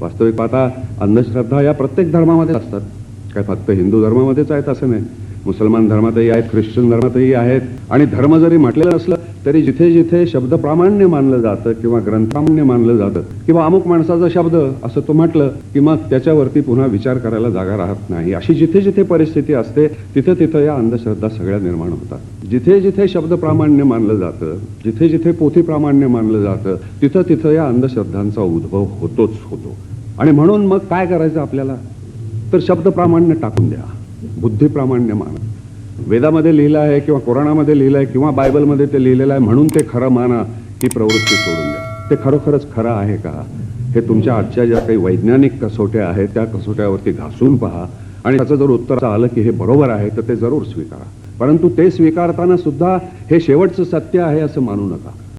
वास्तविक पाहता अंधश्रद्धा या प्रत्येक धर्मामध्ये असतात. काय फक्त हिंदू धर्मामध्येच आहेत असं नाही. मुसलमान धर्मातही आहेत ख्रिश्चन धर्मातही आहेत. आणि धर्म जरी म्हटलेलं असलं तरी जिथे जिथे शब्द प्रामाण्य मानलं जातं किंवा ग्रंथामान्य मानलं जातं किंवा अमुक माणसाचा शब्द असं तो म्हटलं की मग त्याच्यावरती पुन्हा विचार करायला जागा राहत नाही. अशी जिथे जिथे परिस्थिती असते तिथं तिथं या अंधश्रद्धा सगळ्या निर्माण होतात. जिथे जिथे शब्द प्रामाण्य मानलं जातं जिथे जिथे पोथी प्रामाण्य मानलं जातं तिथं तिथं या अंधश्रद्धांचा उद्भव होतोच होतो. आणि म्हणून मग काय करायचं आपल्याला? तर शब्द प्रामाण्य टाकून द्या. बुद्धी प्रामाण्य माना. वेदामध्ये लिहिलं आहे किंवा कोरोनामध्ये लिहिलं आहे किंवा बायबलमध्ये ते लिहिलेलं आहे म्हणून ते खरं माना ही प्रवृत्ती सोडून द्या. ते खरोखरच खरं आहे का? हे तुमच्या आजच्या ज्या काही वैज्ञानिक कसोट्या आहेत त्या कसोट्यावरती घासून पहा. आणि त्याचं जर उत्तर आलं की हे बरोबर आहे तर ते जरूर स्वीकारा. परंतु ते स्वीकारताना सुद्धा हे शेवटचं सत्य आहे असं मानू नका.